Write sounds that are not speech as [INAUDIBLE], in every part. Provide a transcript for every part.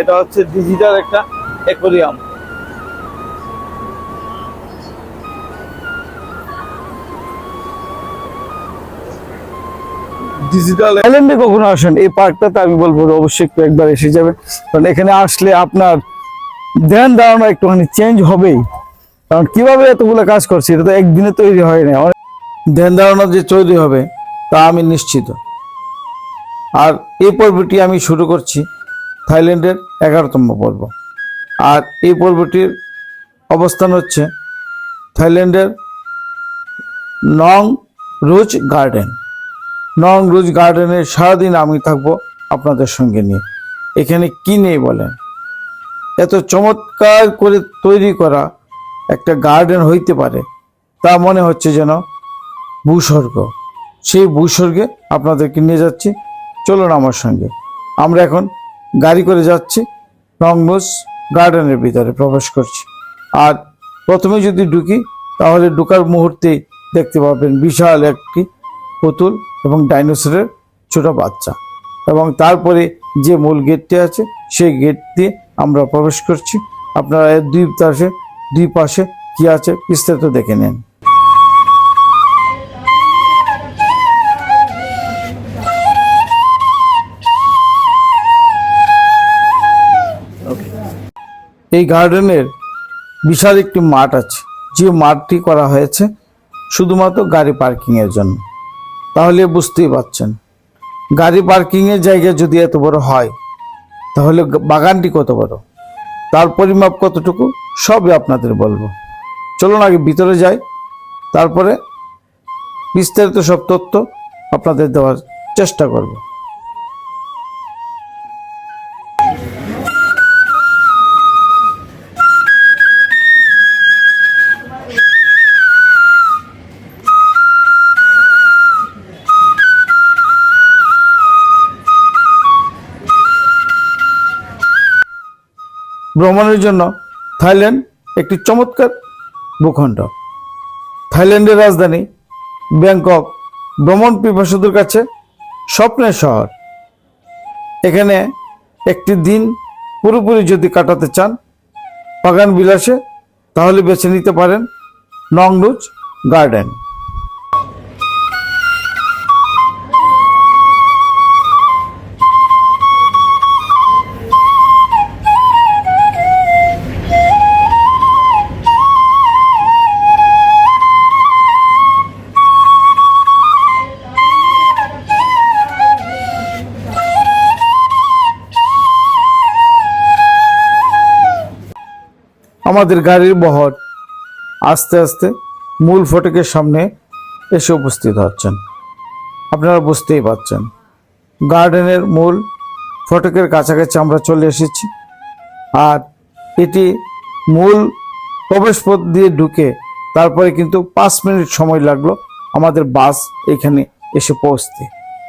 এটা হচ্ছে ডিজিটাল একটা অ্যাকোরিয়াম কখনো আসেন, এই পার্কটাতে আমি বলব অবশ্যই একবার এসে কারণ এখানে আসলে আপনার ধ্যান ধারণা একটুখানি চেঞ্জ হবেই। কারণ কীভাবে এতগুলো কাজ করছে, এটা তো একদিনে তৈরি হয় না। ধ্যান ধারণা যে তৈরি হবে, তা আমি নিশ্চিত। আর এই পর্বটি আমি শুরু করছি। থাইল্যান্ডের এগারোতম পর্ব। আর এই পর্বটির অবস্থান হচ্ছে থাইল্যান্ডের নং রোজ গার্ডেন। নং রোজ গার্ডেনে সারাদিন আমি থাকব আপনাদের সঙ্গে নিয়ে। এখানে কি নেই বলেন? এত চমৎকার করে তৈরি করা একটা গার্ডেন হইতে পারে, তা মনে হচ্ছে যেন ভূস্বর্গ। সেই ভূস্বর্গে আপনাদেরকে নিয়ে যাচ্ছি। চলুন আমার সঙ্গে। আমরা এখন গাড়ি করে যাচ্ছি রংনোজ গার্ডেনের ভিতরে প্রবেশ করছি। আর প্রথমে যদি ঢুকি, তাহলে ঢুকার মুহূর্তেই দেখতে পাবেন বিশাল একটি পুতুল এবং ডাইনোসরের ছোট বাচ্চা। এবং তারপরে যে মূল গেটটি আছে, সেই গেট দিয়ে আমরা প্রবেশ করছি। আপনারা দুই পাশে দুই পাশে কি আছে বিস্তারিত দেখে নেন। এই গার্ডেনের বিশাল একটি মাঠ আছে। যে মাঠটি করা হয়েছে শুধুমাত্র গাড়ি পার্কিংয়ের জন্য। তাহলে বুঝতেই পারছেন, গাড়ি পার্কিংয়ের জায়গা যদি এত বড় হয়, তাহলে বাগানটি কত বড়? তার পরিমাপ কতটুকু, সবই আপনাদের বলব। চলুন আগে ভিতরে যাই, তারপরে বিস্তারিত সব তথ্য আপনাদের দেওয়ার চেষ্টা করব। ভ্রমণের জন্য থাইল্যান্ড একটি চমৎকার ভূখণ্ড। থাইল্যান্ডের রাজধানী ব্যাংকক ভ্রমণ পিপাসুদের কাছে স্বপ্নের শহর। এখানে একটি দিন পুরোপুরি যদি কাটাতে চান, বাগান বিলাসে, তাহলে বেছে নিতে পারেন নংরুজ গার্ডেন। আমাদের গাড়ির বহর আস্তে আস্তে মূল ফটকের সামনে এসে উপস্থিত হচ্ছেন। আপনারা বুঝতেই পারছেন। গার্ডেনের মূল ফটকের কাছাকাছি আমরা চলে এসেছি। আর এটি মূল প্রবেশপথ দিয়ে ঢুকে তারপরে কিন্তু পাঁচ মিনিট সময় লাগল আমাদের বাস এখানে এসে পৌঁছতে।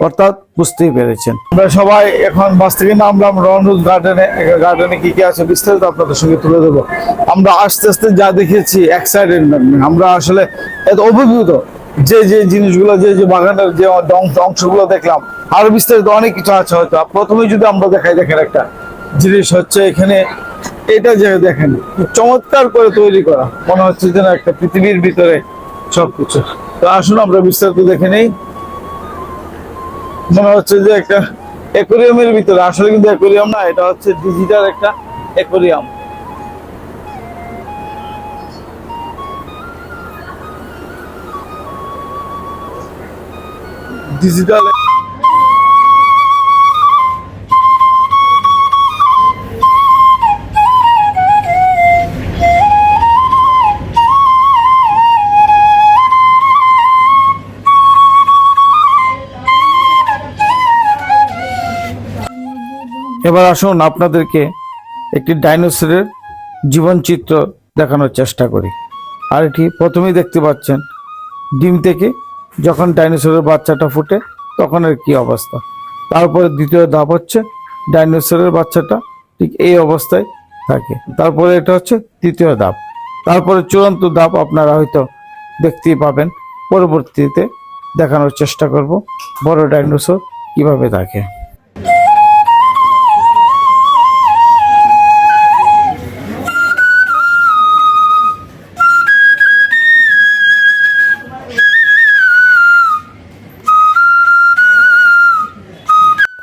অর্থাৎ বুঝতেই পেরেছেন। আমরা সবাই এখন বাস থেকে নামলাম রনরুজ গার্ডেনে গার্ডেনে কি কি আছে বিস্তারিত আপনাদের সঙ্গে তুলে দেবো আমরা আস্তে আস্তে যা দেখেছি এক্সাইটেড আমরা আসলে এত অভিভূত। যে যে জিনিসগুলো, যে যে বাগানের যে অংশগুলো দেখলাম, আরও বিস্তারিত অনেক কিছু আছে হয়তো। প্রথমে যদি আমরা দেখাই, দেখেন একটা জিনিস হচ্ছে এখানে, এটা যে দেখেন, চমৎকার করে তৈরি করা। মনে হচ্ছে যেন একটা পৃথিবীর ভিতরে সবকিছু। তো আসুন, আমরা বিস্তারিত দেখে নেই। মনে হচ্ছে যে একটা অ্যাকোরিয়ামের ভিতরে। আসলে কিন্তু অ্যাকোরিয়াম না, এটা হচ্ছে ডিজিটাল একটা অ্যাকোরিয়াম। ডিজিটাল এবার আসুন আপনাদেরকে একটি ডাইনোসরের জীবনচিত্র দেখানোর চেষ্টা করি। আর এটি প্রথমেই দেখতে পাচ্ছেন, ডিম থেকে যখন ডাইনোসরের বাচ্চাটা ফুটে তখন এর কি অবস্থা। তারপরে দ্বিতীয় ধাপ হচ্ছে, ডাইনোসরের বাচ্চাটা ঠিক এই অবস্থায় থাকে। তারপরে এটা হচ্ছে তৃতীয় ধাপ। তারপরে চূড়ান্ত ধাপ আপনারা হয়তো দেখতেই পাবেন, পরবর্তীতে দেখানোর চেষ্টা করব বড় ডাইনোসর কীভাবে থাকে।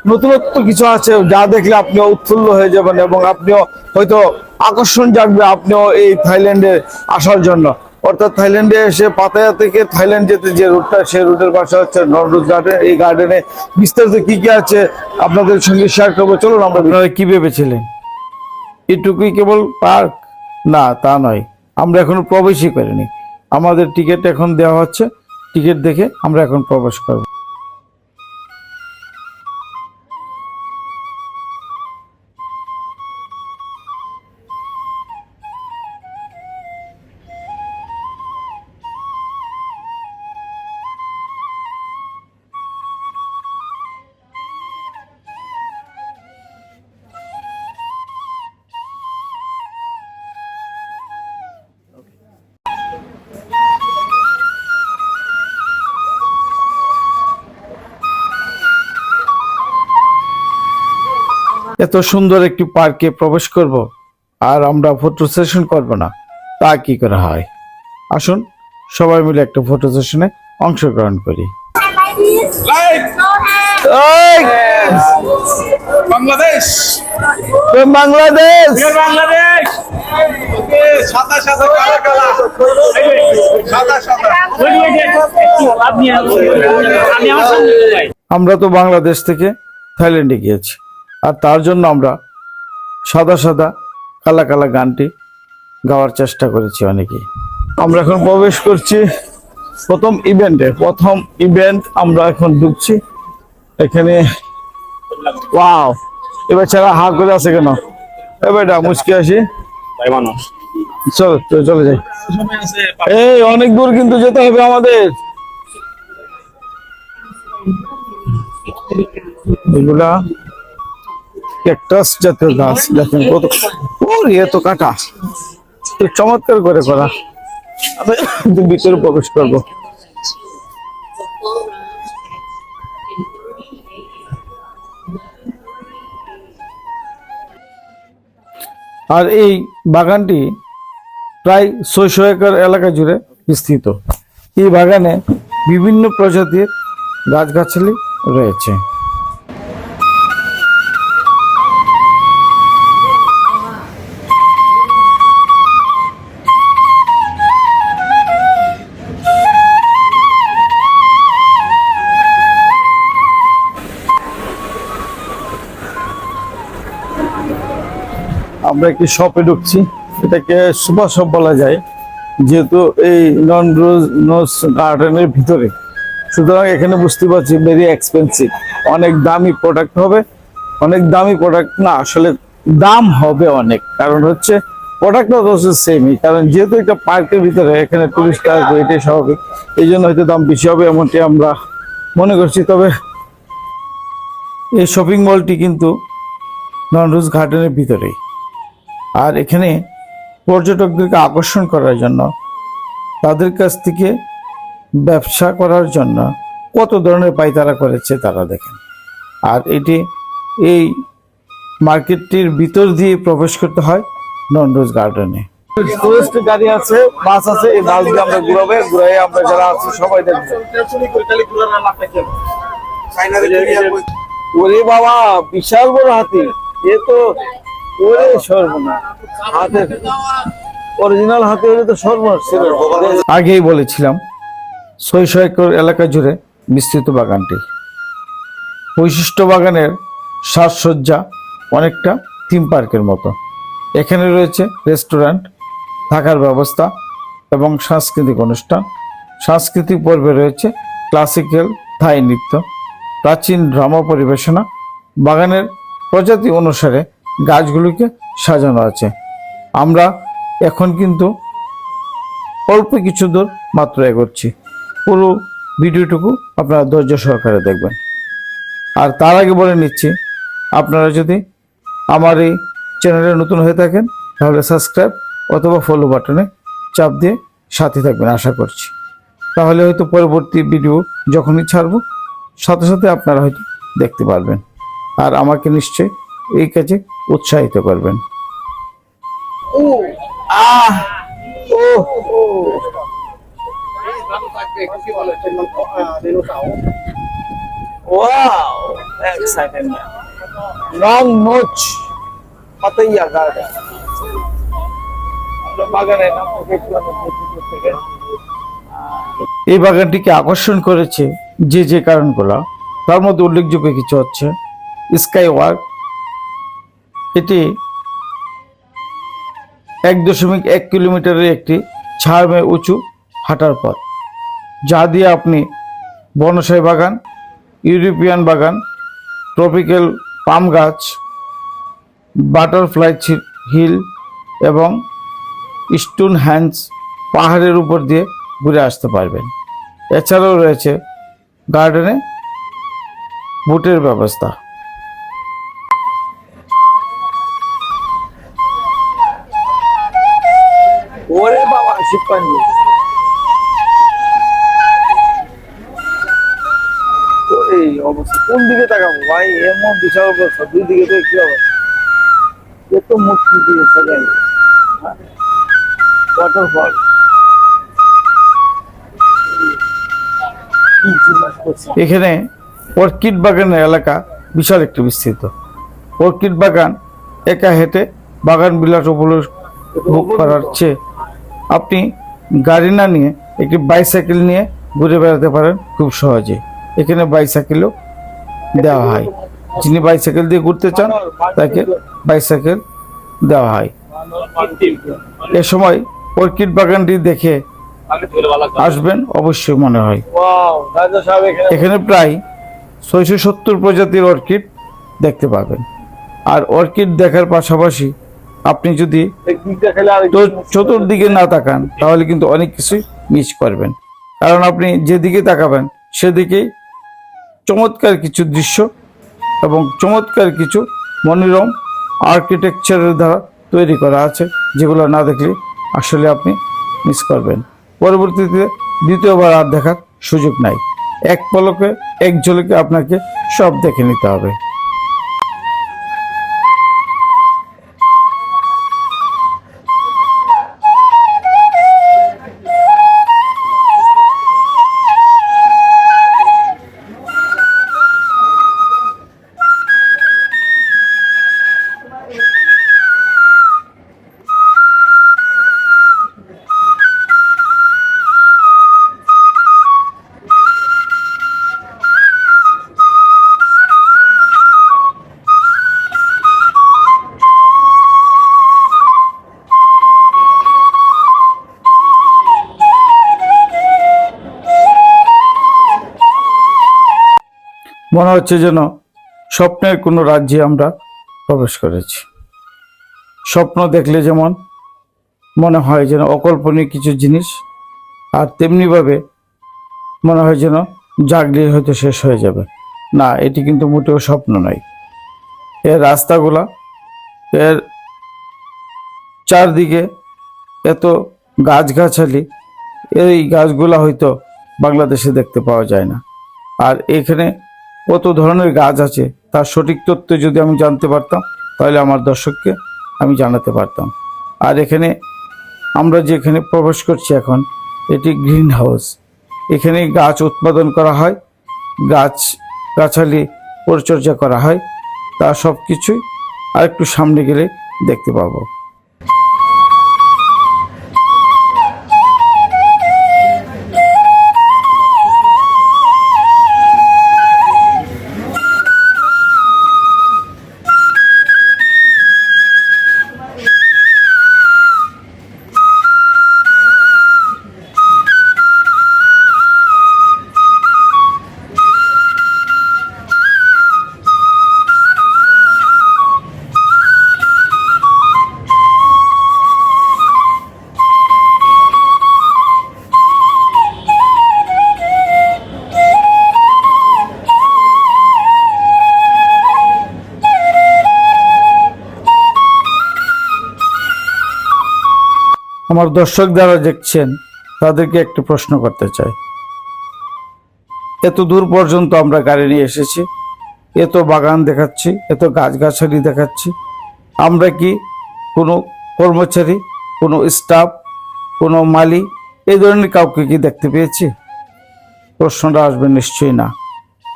নতুনত্ব কিছু আছে যা দেখলে আপনিও উৎফুল্ল হয়ে যাবেন এবং আপনিও হয়তো আকর্ষণ জাগবে আপনিও এই থাইল্যান্ডে আসার জন্য। অর্থাৎ থাইল্যান্ডে এসে পাতায়া থেকে থাইল্যান্ড যেতে যে রুটটা, সেই রুটের পাশে হচ্ছে নররুজ গার্ডেন এই গার্ডেনে বিস্তারিত কি কি আছে আপনাদের সঙ্গে শেয়ার করব। চলুন আমরা কি ভেবেছিলেন? এটুকুই কেবল পার্ক না, তা নয়। আমরা এখনও প্রবেশই করিনি। আমাদের টিকিট এখন দেওয়া হচ্ছে। টিকিট দেখে আমরা এখন প্রবেশ করব। এত সুন্দর একটি পার্কে প্রবেশ করব আর আমরা ফটো সেশন করব না। তা কি করে হয়? আসুন সবাই মিলে একটা ফটো সেশনে অংশগ্রহণ করি। বাংলাদেশ! বাংলাদেশ! বাংলাদেশ! সাদা সাদা কালা কালা। সাদা সাদা। আমি আমার সামনে যাই। আমরা তো বাংলাদেশ থেকে থাইল্যান্ডে গিয়েছি। আর তার জন্য আমরা সাদা সাদা কালা কালা গানটি গাওয়ার চেষ্টা করেছি অনেকেই আমরা এখন প্রবেশ করছি প্রথম ইভেন্টে প্রথম ইভেন্ট আমরা এখন ঢুকছি। এখানে ওয়াও এবার ছাড়া হা করে আছে কেন? এবার মুচকে আসি চলো চলো, চলে যাই। এই অনেক দূর কিন্তু যেতে হবে আমাদের। এগুলা ক্যাকটাস জাতীয় গাছ দেখেন কত ওর এত কাটা। তো চমৎকার করে করা। আমি ভিতরে প্রবেশ করব। আর এই বাগানটি প্রায় ছয়শো একর এলাকা জুড়ে বিস্তৃত। এই বাগানে বিভিন্ন প্রজাতির গাছগাছালি রয়েছে। আমরা একটি শপে ঢুকছি। এটাকে সুপার শপ বলা যায়, যেহেতু এই নন রোজ গার্ডেনের ভিতরে। সুতরাং এখানে বুঝতে পারছি ভেরি এক্সপেন্সিভ অনেক দামি প্রোডাক্ট হবে, অনেক দামি প্রোডাক্ট না, আসলে দাম হবে অনেক। কারণ হচ্ছে প্রোডাক্টটা তো সেমই কারণ যেহেতু একটা পার্কের ভিতরে, এখানে টুরিস্ট আসবে, এটাই স্বাভাবিক। এই জন্য হয়তো দাম বেশি হবে এমনটি আমরা মনে করছি। তবে এই শপিং মলটি কিন্তু ননরোজ গার্ডেনের ভিতরেই। আর এখানে পর্যটকদেরকে আকর্ষণ করার জন্য তাদের কাছ থেকে ব্যবসা করার জন্য কত ধরনের পাইতারা করেছে তারা দেখেন। আর এটি এই মার্কেটটির ভিতর দিয়ে প্রবেশ করতে হয় ননরোজ গার্ডেনে। টুরিস্ট গাড়ি আছে বাস আছে এই বাস দিয়ে আমরা ঘুরাবে ঘুরাই আমরা যারা আছি সবাই দেখব। ওরে বাবা বিশাল বড় হাতি। এ তো অরিজিনাল হাতি আগেই বলেছিলাম ছয়শো একর এলাকা জুড়ে বিস্তৃত বাগানটি। বৈশিষ্ট্য বাগানের সাজসজ্জা অনেকটা থিম পার্কের মতো। এখানে রয়েছে রেস্টুরেন্ট থাকার ব্যবস্থা এবং সাংস্কৃতিক অনুষ্ঠান। সাংস্কৃতিক পর্বে রয়েছে ক্লাসিক্যাল থাই নৃত্য, প্রাচীন ড্রামা পরিবেশনা। বাগানের প্রজাতি অনুসারে গাছগুলিকে সাজানো আছে। আমরা এখন কিন্তু অল্প কিছু দূর মাত্র এগোচ্ছি। পুরো ভিডিওটুকু আপনারা ধৈর্য সহকারে দেখবেন। আর তার আগে বলে নিচ্ছি, আপনারা যদি আমার এই চ্যানেলে নতুন হয়ে থাকেন, তাহলে সাবস্ক্রাইব অথবা ফলো বাটনে চাপ দিয়ে সাথে থাকবেন, আশা করছি। তাহলে হয়তো পরবর্তী ভিডিও যখনই ছাড়বো, সাথে সাথে আপনারা হয়তো দেখতে পারবেন। আর আমাকে নিশ্চয়ই এই কাজে উৎসাহিত করবেন ah oh oh Wow! Exciting. Long notch. Pattaya garden এই বাগানটিকে আকর্ষণ করেছে যে যে কারণগুলো তার মধ্যে উল্লেখযোগ্য কিছু হচ্ছে স্কাই ওয়ার্ক এটি এক দশমিক এক কিলোমিটারের একটি ছাড়মে উঁচু হাঁটার পথ, যা দিয়ে আপনি বনসাই বাগান, ইউরোপিয়ান বাগান, ট্রপিক্যাল পাম গাছ, বাটারফ্লাই হিল এবং স্টোন হ্যান্ডস পাহাড়ের উপর দিয়ে ঘুরে আসতে পারবেন। এছাড়াও রয়েছে গার্ডেনে বুটের ব্যবস্থা। এই অবস্থা। কোন দিকে তাকাবো? ভাই এমন বিশাল অবস্থা। দুই দিকে তো কি অবস্থা? এ তো মূর্তি দিয়ে সাজানো ওয়াটারফল এখানে অর্কিড বাগানের এলাকা বিশাল একটি বিস্তৃত। অর্কিড বাগান একা হেঁটে বাগান বিলাস উপভোগ করার চেয়ে আপনি গাড়ি না নিয়ে একটি বাইসাইকেল নিয়ে ঘুরে বেড়াতে পারেন খুব সহজে। এখানে বাইসাইকেলও দেওয়া হয়। যিনি বাইসাইকেল দিয়ে ঘুরতে চান, তাকে বাইসাইকেল দেওয়া হয়। এ সময় অর্কিড বাগানটি দেখে আসবেন, অবশ্যই মনে হয়। এখানে প্রায় ছয়শো সত্তর প্রজাতির অর্কিড দেখতে পাবেন। আর অর্কিড দেখার পাশাপাশি আপনি যদি তো চতুর্দিকে না তাকান তাহলে কিন্তু অনেক কিছুই মিস করবেন। কারণ আপনি যেদিকে তাকাবেন সেদিকেই চমৎকার কিছু দৃশ্য এবং চমৎকার কিছু মনোরম আর্কিটেকচারের দ্বারা তৈরি করা আছে যেগুলো না দেখলে আসলে আপনি মিস করবেন। পরবর্তীতে দ্বিতীয়বার আর দেখার সুযোগ নাই। এক পলকে এক ঝলকে আপনাকে সব দেখে নিতে হবে। মনে হচ্ছে যেন স্বপ্নের কোনো রাজ্যে আমরা প্রবেশ করেছি। স্বপ্ন দেখলে যেমন মনে হয় যেন অকল্পনীয় কিছু জিনিস, আর তেমনিভাবে মনে হয় যেন জাগলে হয়তো শেষ হয়ে যাবে। না, এটি কিন্তু মোটেও স্বপ্ন নয়। এর রাস্তাগুলা, এর চারদিকে এত গাছগাছালি, এই গাছগুলা হয়তো বাংলাদেশে দেখতে পাওয়া যায় না। আর এখানে কত ধরনের গাছ আছে, তার সঠিক তথ্য যদি আমি জানতে পারতাম, তাহলে আমার দর্শককে আমি জানাতে পারতাম। আর এখানে আমরা যেখানে প্রবেশ করছি এখন, এটি গ্রিন হাউস এখানে গাছ উৎপাদন করা হয়, গাছ গাছালি পরিচর্যা করা হয়, তা সব কিছুই আর একটু সামনে গেলে দেখতে পাবো। আমার দর্শক যারা দেখছেন, তাদেরকে একটু প্রশ্ন করতে চাই। এত দূর পর্যন্ত আমরা গাড়ি নিয়ে এসেছি, এত বাগান দেখাচ্ছি, এত গাছগাছালি দেখাচ্ছি। আমরা কি কোনো কর্মচারী, কোনো স্টাফ, কোনো মালি এই ধরনের কাউকে কি দেখতে পেয়েছি? প্রশ্নটা আসবে নিশ্চয়ই না।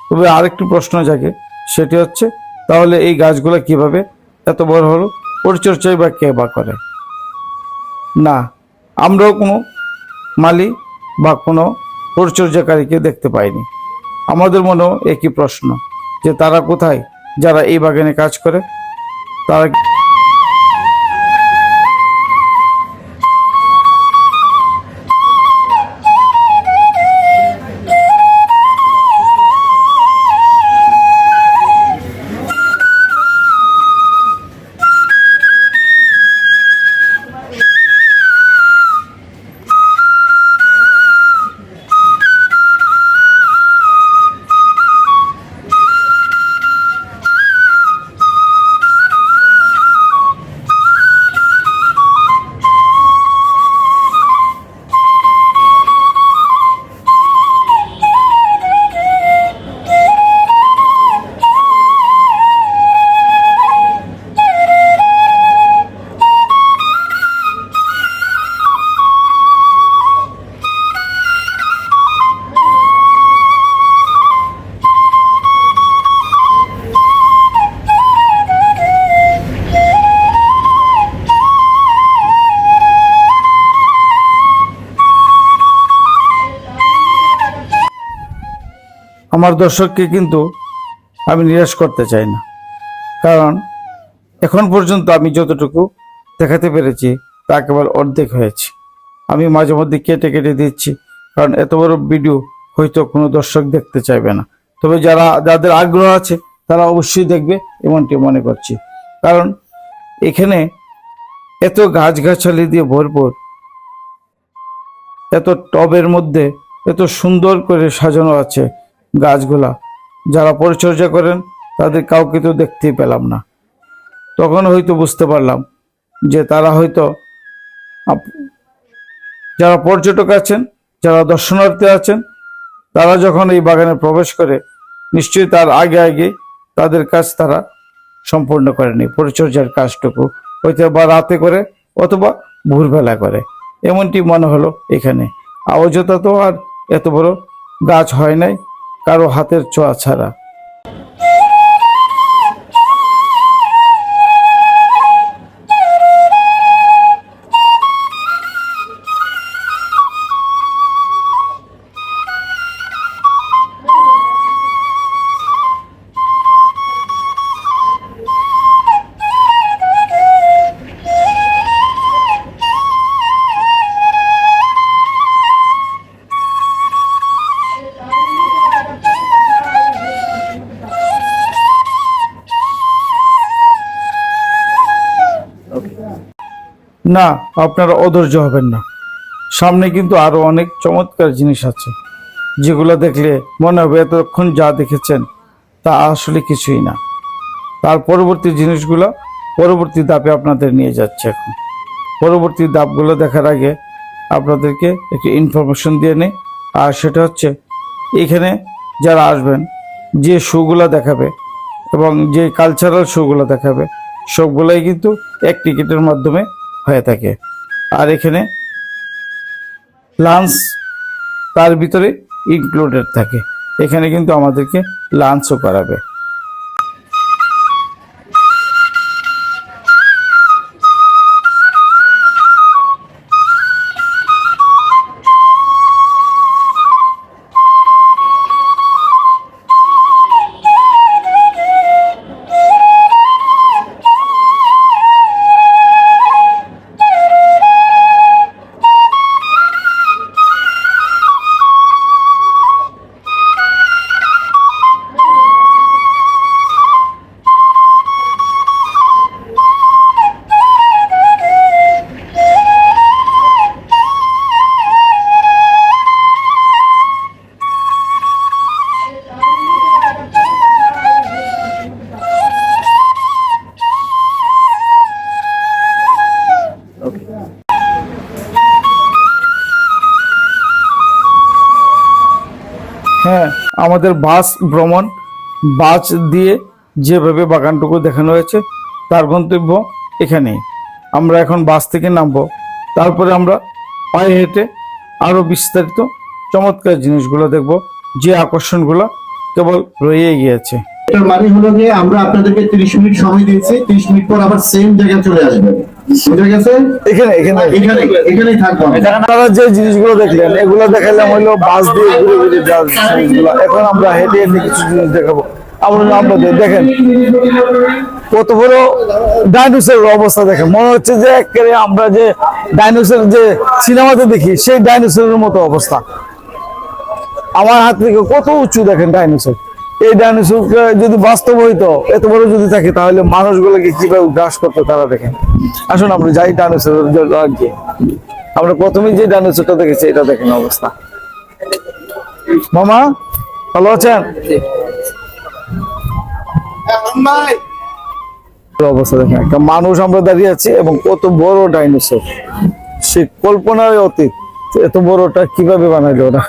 তবে আরেকটি প্রশ্ন জাগে, সেটি হচ্ছে, তাহলে এই গাছগুলো কীভাবে এত বড় হলো পরিচর্যাই বা কে বা করে? না, আমরাও কোনো মালি বা কোনো পরিচর্যাকারীকে দেখতে পাইনি। আমাদের মনেও একই প্রশ্ন যে তারা কোথায়? যারা এই বাগানে কাজ করে, তারা আমার দর্শককে কিন্তু আমি নিরাশ করতে চাই না। কারণ এখন পর্যন্ত আমি যতটুকু দেখাতে পেরেছি, তা একেবারে অর্ধেক হয়েছে। আমি মাঝে মধ্যে কেটে কেটে দিচ্ছি, কারণ এত বড় ভিডিও হয়তো কোনো দর্শক দেখতে চাইবে না। তবে যারা, যাদের আগ্রহ আছে, তারা অবশ্যই দেখবে, এমনটি মনে করছি। কারণ এখানে এত গাছগাছালি দিয়ে ভরপুর, এত টবের মধ্যে এত সুন্দর করে সাজানো আছে। গাছগুলা। যারা পরিচর্যা করেন, তাদের কাউকে তো দেখতেই পেলাম না। তখন হয়তো বুঝতে পারলাম যে তারা হয়তো যারা পর্যটক আছেন, যারা দর্শনার্থী আছেন, তারা যখন এই বাগানে প্রবেশ করে, নিশ্চয়ই তার আগে আগে তাদের কাজ তারা সম্পূর্ণ করেনি। পরিচর্যার কাজটুকু হয়তো বা রাতে করে অথবা ভোরবেলা করে। এমনটি মনে হলো এখানে। অযথা তো আর এত বড় গাছ হয় নাই। কারও হাতের ছোঁয়া ছাড়া। না, আপনারা অধৈর্য হবেন না। সামনে কিন্তু আরও অনেক চমৎকার জিনিস আছে। যেগুলো দেখলে মনে হবে এতক্ষণ যা দেখেছেন, তা আসলে কিছুই না। তার পরবর্তী জিনিসগুলো পরবর্তী ধাপে আপনাদের নিয়ে যাচ্ছে এখন। পরবর্তী ধাপগুলো দেখার আগে আপনাদেরকে একটি ইনফরমেশন দিয়ে নেই। আর সেটা হচ্ছে, এখানে যারা আসবেন, যে শোগুলো দেখাবে এবং যে কালচারাল শোগুলো দেখাবে, সবগুলোই কিন্তু এক টিকিটের মাধ্যমে হয়ে থাকে। আর এখানে লাঞ্চ তার ভিতরে ইনক্লুডেড থাকে। এখানে কিন্তু আমাদেরকে লাঞ্চও করাবে। আমাদের বাস ভ্রমণ, বাস দিয়ে যেভাবে বাগানটুকু দেখানো হয়েছে, তার গন্তব্য এখানেই। আমরা এখন বাস থেকে নামবো। তারপরে আমরা পায়ে হেঁটে আরও বিস্তারিত চমৎকার জিনিসগুলো দেখব, যে আকর্ষণগুলো কেবল রয়ে গিয়েছে। মানে হলো যে আমরা আপনাদেরকে 30 মিনিট সময় দিয়েছি 30 মিনিট পর আবার সেম জায়গায় চলে আসবেন। যে জিনিসগুলো দেখলেন এগুলো দেখালাম হইল বাস দিয়ে ঘুরে ঘুরে জিনিসগুলো। এখন আমরা হেঁটে হেঁটে কিছু জিনিস দেখাবো। আমরা আপনাদের দেখেন। কত বড় ডাইনোসরের অবস্থা দেখেন। মনে হচ্ছে যে একেবারে আমরা যে ডাইনোসর যে সিনেমাতে দেখি সেই ডাইনোসরের মতো অবস্থা। আমার হাত থেকে কত উঁচু দেখেন ডাইনোসর? এই ডাইনোসরকে যদি বাস্তব হইতো, এত বড় যদি থাকে, তাহলে মানুষগুলোকে কীভাবে গ্রাস করতো তারা দেখেন। আসুন, আমরা যাই ডাইনোসরের আগে। আমরা প্রথমেই যে ডাইনোসরটা দেখেছি, এটা দেখেন অবস্থা। মামা, ভালো আছেন? অবস্থা দেখেন, একটা মানুষ আমরা দাঁড়িয়ে আছি এবং কত বড় ডাইনোসর। সে কল্পনার অতীত, এত বড়টা কীভাবে বানাইলো ওরা?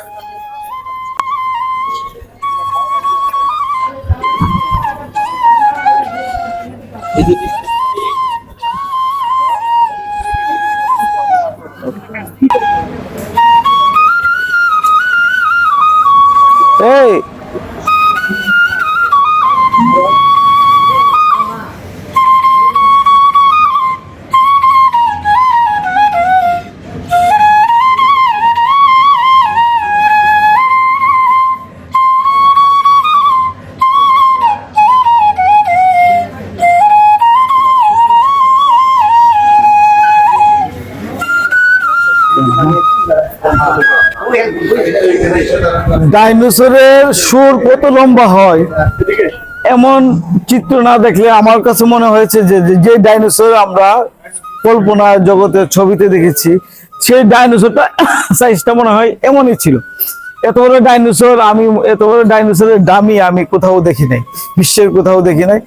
ডাইনোসরের সুর কত লম্বা হয়? এমন চিত্র না দেখলে আমার কাছে মনে হয়েছে যে যে- ডাইনোসর আমরা কল্পনা জগতের ছবিতে দেখেছি, সেই ডাইনোসরটা [COUGHS] সাইজটা মনে হয় এমনই ছিল। এত বড় ডাইনোসর আমি, এত বড় ডাইনোসরের দামি আমি কোথাও দেখি নাই, বিশ্বের কোথাও দেখি নাই।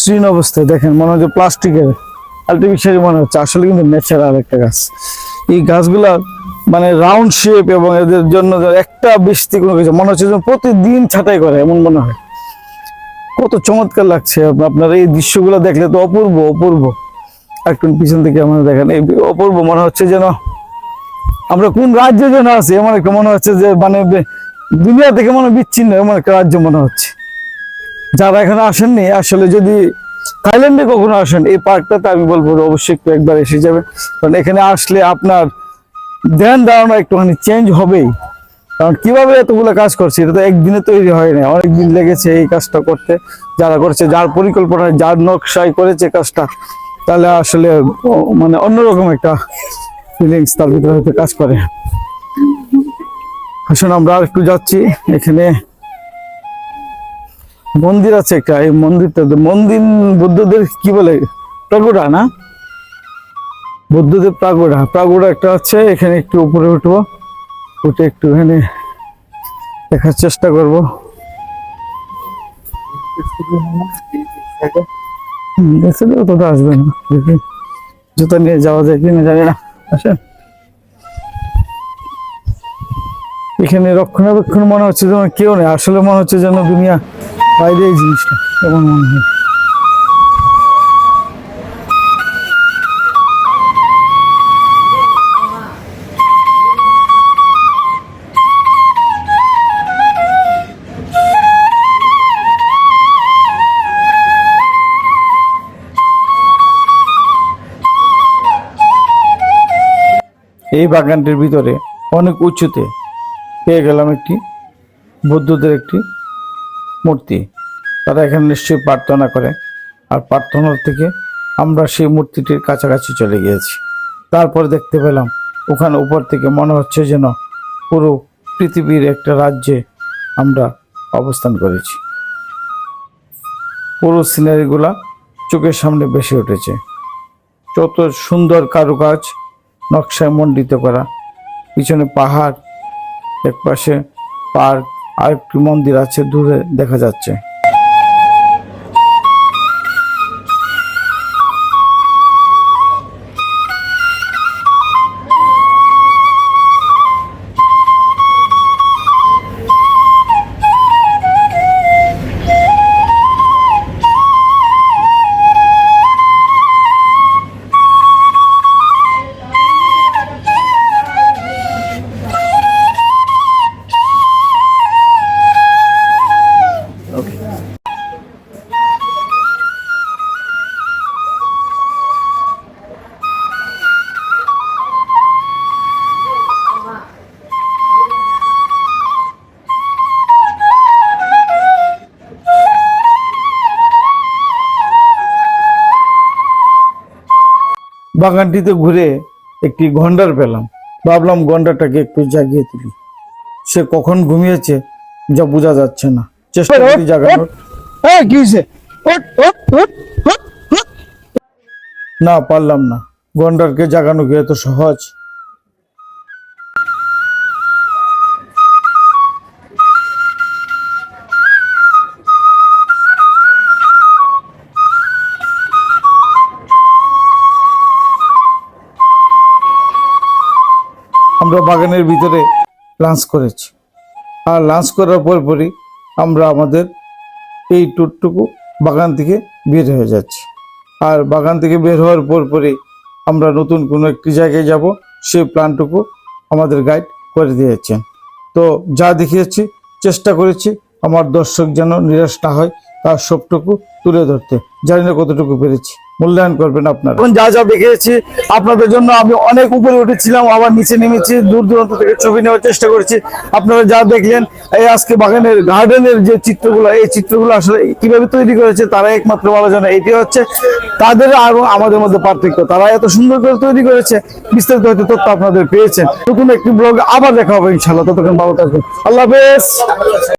মসৃণ অবস্থায় দেখেন, মনে হচ্ছে প্লাস্টিকের আর্টিফিশিয়াল মনে হচ্ছে। আসলে কিন্তু ন্যাচারাল একটা গাছ। এই গাছগুলা মানে রাউন্ড শেপ এবং এদের জন্য একটা বৃষ্টি কোনো কিছু মনে হচ্ছে প্রতিদিন ছাঁটাই করে, এমন মনে হয়। কত চমৎকার লাগছে। আপ- আপনার এই দৃশ্যগুলো দেখলে তো অপূর্ব অপূর্ব। একটু পিছন থেকে আমাদের দেখেন, এই অপূর্ব মনে হচ্ছে যেন আমরা কোন রাজ্যে যেন আছি, এমন একটা মনে হচ্ছে যে মানে দুনিয়া থেকে মনে বিচ্ছিন্ন, এমন একটা রাজ্য মনে হচ্ছে। যারা এখানে আসেননি, আসলে যদি থাইল্যান্ডে কখনো আসেন, এই পার্কটাতে আমি বলব অবশ্যই একটু একবার এসে যাবেন। কারণ এখানে আসলে আপনার ধ্যান ধারণা একটুখানি চেঞ্জ হবেই। কারণ কীভাবে এতগুলো কাজ করছে, এটা তো একদিনে তৈরি হয় না অনেক দিন লেগেছে এই কাজটা করতে। যারা করছে, যার পরিকল্পনায় যার নকশায় করেছে কাজটা, তাহলে আসলে মানে অন্যরকম একটা ফিলিংস তার ভিতরে হয়তো কাজ করে। আসুন, আমরা আর একটু যাচ্ছি। এখানে মন্দির আছে একটা, এই মন্দিরটা মন্দির, বুদ্ধদের কি বলে? প্রাগুড়া না? বুদ্ধদেব প্রাগুড়া। প্রাগুড়া একটা আছে, এখানে একটু উপরে উঠবো। উঠে একটু এখানে দেখার চেষ্টা করব। অতটা আসবে না, দেখি। জুতা নিয়ে যাওয়া যায় কিনা, জানি না। আসেন। এখানে রক্ষণাবেক্ষণ মনে হচ্ছে যেন কেউ নেই, আসলে মনে হচ্ছে যেন দুনিয়া বাইরে এই জিনিসটা, এমন মনে হয়। এই বাগানটির ভিতরে অনেক উঁচুতে পেয়ে গেলাম একটি বৌদ্ধদের একটি মূর্তি। তারা এখানে নিশ্চয়ই প্রার্থনা করে। আর প্রার্থনার থেকে আমরা সেই মূর্তিটির কাছাকাছি চলে গিয়েছি। তারপর দেখতে পেলাম, ওখানে উপর থেকে মনে হচ্ছে যেন পুরো পৃথিবীর একটা রাজ্যে আমরা অবস্থান করেছি। পুরো সিনারিগুলা চোখের সামনে বেশি উঠেছে। যত সুন্দর কারুকাজ নকশায় মণ্ডিত করা, পিছনে পাহাড়, একপাশে পার্ক আর একটি মন্দির আছে দূরে দেখা যাচ্ছে। বাগানটিতে ঘুরে একটি গন্ডার পেলাম। ভাবলাম গন্ডারটাকে একটু জাগিয়ে তুলি। সে কখন ঘুমিয়েছে যা বোঝা যাচ্ছে না। চেষ্টা করি জাগানোর। না পারলাম না। গন্ডারকে জাগানো কি এত সহজ? আমরা বাগানের ভিতরে লাঞ্চ করেছি। আর লাঞ্চ করার পর পরই আমরা আমাদের এই টুরটুকু বাগান থেকে বের হয়ে যাচ্ছি। আর বাগান থেকে বের হওয়ার পর পরই আমরা নতুন কোনো একটি জায়গায় যাব সেই প্ল্যানটুকু আমাদের গাইড করে দিয়েছেন। তো যা দেখিয়েছি, চেষ্টা করেছি আমার দর্শক যেন নিরাশ না হয়, তার সবটুকু তুলে ধরতে। জানি না কতটুকু পেরেছি। মূল্যায়ন করবেন আপনারা। যা যা দেখেছি, আপনাদের জন্য আমি অনেক উপরে উঠেছিলাম, আবার নিচে নেমেছি, দূর দূরান্ত থেকে ছবি নেওয়ার চেষ্টা করেছি। আপনারা যা দেখলেন, এই আজকে বাগানের গার্ডেনের যে চিত্রগুলো, এই চিত্রগুলো আসলে কীভাবে তৈরি করেছে, তারা একমাত্র ভালো জানে। এটি হচ্ছে তাদের এবং আমাদের মধ্যে পার্থক্য। তারা এত সুন্দর করে তৈরি করেছে, বিস্তারিত হয়তো তথ্য আপনাদের পেয়েছেন। নতুন একটি ব্লগ আবার দেখা হবে ইনশাল্লাহ ততক্ষণ ভালো থাকবেন আল্লাহ হাফেজ।